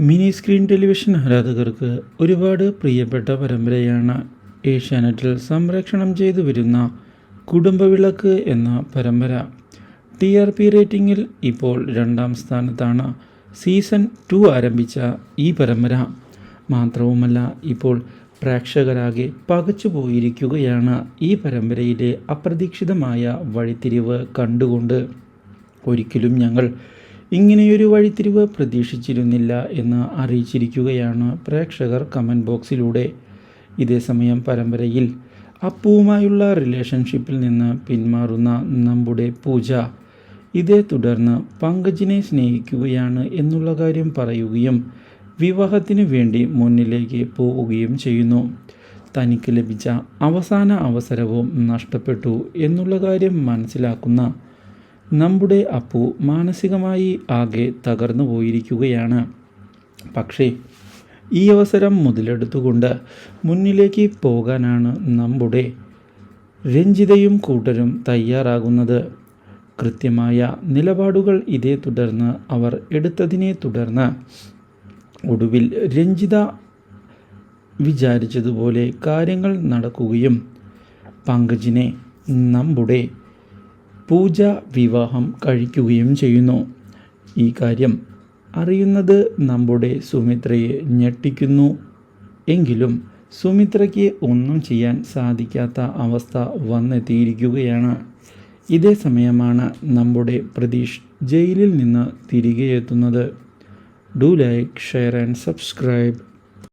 Mini screen television ആരാധകർക്ക് ഒരുപാട് പ്രിയപ്പെട്ട പരമ്പരയാണ് ഏഷ്യാനെറ്റിൽ സംരക്ഷണം ചെയ്തു വരുന്ന കുടുംബവിളക്ക് എന്ന പരമ്പര. ടി ആർ പി റേറ്റിംഗിൽ ഇപ്പോൾ രണ്ടാം സ്ഥാനത്താണ് സീസൺ ടു ആരംഭിച്ച ഈ പരമ്പര. മാത്രവുമല്ല ഇപ്പോൾ പ്രേക്ഷകരാകെ പകച്ചു പോയിരിക്കുകയാണ് ഈ പരമ്പരയിലെ അപ്രതീക്ഷിതമായ വഴിത്തിരിവ് കണ്ടുകൊണ്ട്. ഒരിക്കലും ഞങ്ങൾ ഇങ്ങനെയൊരു വഴിത്തിരിവ് പ്രതീക്ഷിച്ചിരുന്നില്ല എന്ന് അറിയിച്ചിരിക്കുകയാണ് പ്രേക്ഷകർ കമന്റ് ബോക്സിലൂടെ. ഇതേസമയം പരമ്പരയിൽ അപ്പുവുമായുള്ള റിലേഷൻഷിപ്പിൽ നിന്ന് പിന്മാറുന്ന നമ്മുടെ പൂജ. ഇതേ തുടർന്ന് പങ്കജിനെ സ്നേഹിക്കുകയാണ് എന്നുള്ള കാര്യം പറയുകയും വിവാഹത്തിന് വേണ്ടി മുന്നിലേക്ക് പോവുകയും ചെയ്യുന്നു. തനിക്ക് ലഭിച്ച അവസാന അവസരവും നഷ്ടപ്പെട്ടു എന്നുള്ള കാര്യം മനസ്സിലാക്കുന്ന നമ്മുടെ അപ്പു മാനസികമായി ആകെ തകർന്നു പോയിരിക്കുകയാണ്. പക്ഷേ ഈ അവസരം മുതലെടുത്തുകൊണ്ട് മുന്നിലേക്ക് പോകാനാണ് നമ്മുടെ രഞ്ജിതയും കൂട്ടരും തയ്യാറാകുന്നത്. കൃത്യമായ നിലപാടുകൾ ഇതേ തുടർന്ന് അവർ എടുത്തതിനെ തുടർന്ന് ഒടുവിൽ രഞ്ജിത വിചാരിച്ചതുപോലെ കാര്യങ്ങൾ നടക്കുകയും പങ്കജിനെ നമ്മുടെ പൂജ വിവാഹം കഴിക്കുകയും ചെയ്യുന്നു. ഈ കാര്യം അറിയുന്നത് നമ്മുടെ സുമിത്രയെ ഞെട്ടിക്കുന്നു. എങ്കിലും സുമിത്രയ്ക്ക് ഒന്നും ചെയ്യാൻ സാധിക്കാത്ത അവസ്ഥ വന്നെത്തിയിരിക്കുകയാണ്. ഇതേ സമയമാണ് നമ്മുടെ പ്രതീഷ് ജയിലിൽ നിന്ന് തിരികെ എത്തുന്നത്. Do like share and subscribe.